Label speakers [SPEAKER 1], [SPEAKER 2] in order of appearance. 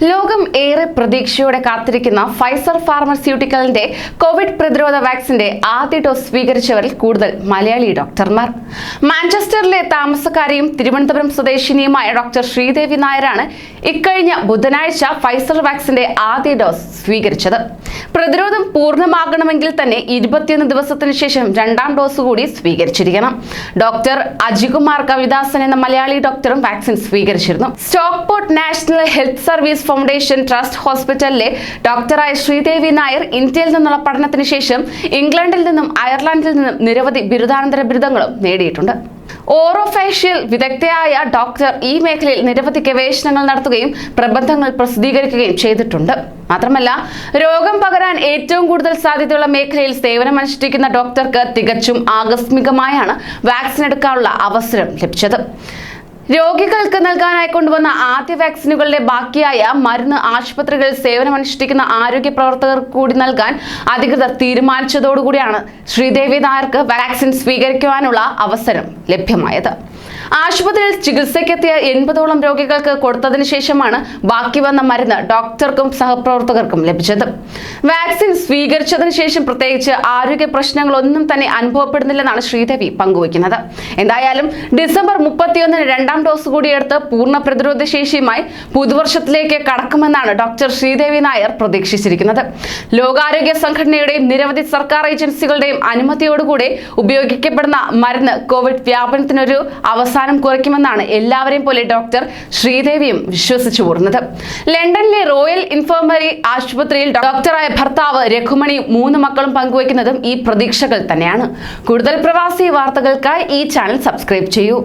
[SPEAKER 1] ലോകം ഏറെ പ്രതീക്ഷയോടെ കാത്തിരിക്കുന്ന ഫൈസർ ഫാർമസ്യൂട്ടിക്കലിന്റെ കോവിഡ് പ്രതിരോധ വാക്സിന്റെ ആദ്യ ഡോസ് സ്വീകരിച്ചവരിൽ കൂടുതൽ മലയാളി ഡോക്ടർമാർ. മാഞ്ചസ്റ്ററിലെ താമസക്കാരെയും തിരുവനന്തപുരം സ്വദേശിനിയുമായ ഡോക്ടർ ശ്രീദേവി നായരാണ് ഇക്കഴിഞ്ഞ ബുധനാഴ്ച ഫൈസർ വാക്സിന്റെ ആദ്യ ഡോസ് സ്വീകരിച്ചത്. പ്രതിരോധം പൂർണമാകണമെങ്കിൽ തന്നെ ഇരുപത്തിയൊന്ന് ദിവസത്തിന് ശേഷം രണ്ടാം ഡോസ് കൂടി സ്വീകരിച്ചിരിക്കണം. ഡോക്ടർ അജികുമാർ കവിദാസൻ എന്ന മലയാളി ഡോക്ടറും vaccine സ്വീകരിച്ചിരുന്നു. Stockport National Health Service Foundation Trust ഹോസ്പിറ്റലിലെ ഡോക്ടറായ ശ്രീദേവി നായർ ഇന്ത്യയിൽ നിന്നുള്ള പഠനത്തിന് ശേഷം ഇംഗ്ലണ്ടിൽ നിന്നും അയർലൻഡിൽ നിന്നും നിരവധി ബിരുദാനന്തര ബിരുദങ്ങളും നേടിയിട്ടുണ്ട്. ഓറോഫേഷ്യൽ വിദഗ്ധയായ ഡോക്ടർ ഈ മേഖലയിൽ നിരവധി ഗവേഷണങ്ങൾ നടത്തുകയും പ്രബന്ധങ്ങൾ പ്രസിദ്ധീകരിക്കുകയും ചെയ്തിട്ടുണ്ട്. മാത്രമല്ല രോഗം പകരാൻ ഏറ്റവും കൂടുതൽ സാധ്യതയുള്ള മേഖലയിൽ സേവനമനുഷ്ഠിക്കുന്ന ഡോക്ടർക്ക് തികച്ചും ആകസ്മികമായാണ് വാക്സിൻ എടുക്കാനുള്ള അവസരം ലഭിച്ചത്. രോഗികൾക്ക് നൽകാനായി കൊണ്ടുവന്ന ആദ്യ വാക്സിനുകളുടെ ബാക്കിയായ മരുന്ന് ആശുപത്രികളിൽ സേവനമനുഷ്ഠിക്കുന്ന ആരോഗ്യ പ്രവർത്തകർക്ക് കൂടി നൽകാൻ അധികൃതർ തീരുമാനിച്ചതോടുകൂടിയാണ് ശ്രീദേവി നായർക്ക് വാക്സിൻ സ്വീകരിക്കുവാനുള്ള അവസരം ലഭ്യമായത്. ആശുപത്രിയിൽ ചികിത്സയ്ക്കെത്തിയ എൺപതോളം രോഗികൾക്ക് കൊടുത്തതിനു ശേഷമാണ് ബാക്കി വന്ന മരുന്ന് ഡോക്ടർക്കും സഹപ്രവർത്തകർക്കും ലഭിച്ചത്. വാക്സിൻ സ്വീകരിച്ചതിന് ശേഷം പ്രത്യേകിച്ച് ആരോഗ്യ പ്രശ്നങ്ങളൊന്നും തന്നെ അനുഭവപ്പെടുന്നില്ലെന്നാണ് ശ്രീദേവി പങ്കുവയ്ക്കുന്നത്. എന്തായാലും ഡിസംബർ മുപ്പത്തിയൊന്നിന് രണ്ടാം ഡോസ് കൂടി എടുത്ത് പൂർണ പ്രതിരോധ ശേഷിയുമായി പുതുവർഷത്തിലേക്ക് കടക്കുമെന്നാണ് ഡോക്ടർ ശ്രീദേവി നായർ പ്രതീക്ഷിച്ചിരിക്കുന്നത്. ലോകാരോഗ്യ സംഘടനയുടെയും നിരവധി സർക്കാർ ഏജൻസികളുടെയും അനുമതിയോടുകൂടി ഉപയോഗിക്കപ്പെടുന്ന മരുന്ന് കോവിഡ് വ്യാപനത്തിനൊരു അവസാനം കുറയ്ക്കുമെന്നാണ് എല്ലാവരെയും പോലെ ഡോക്ടർ ശ്രീദേവിയും വിശ്വസിച്ചു കൂടുന്നത് ലണ്ടനിലെ റോയൽ ഇൻഫർമറി ആശുപത്രിയിൽ ഡോക്ടറായ ഭർത്താവ് രഘുമണിയും മൂന്ന് മക്കളും പങ്കുവയ്ക്കുന്നതും ഈ പ്രതീക്ഷകൾ തന്നെയാണ്. കൂടുതൽ പ്രവാസി വാർത്തകൾക്കായി ഈ ചാനൽ സബ്സ്ക്രൈബ് ചെയ്യൂ.